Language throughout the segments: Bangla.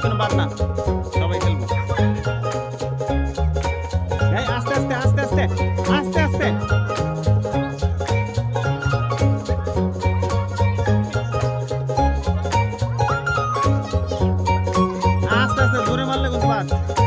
একজন বাদ না। সবাই খেলব। আস্তে আস্তে আস্তে আস্তে আস্তে আস্তে। আস্তে আস্তে দূরে মারলে কিন্তু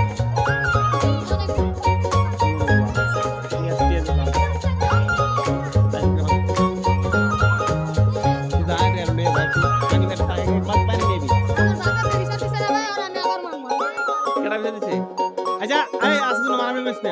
এই আসুন মারবে না।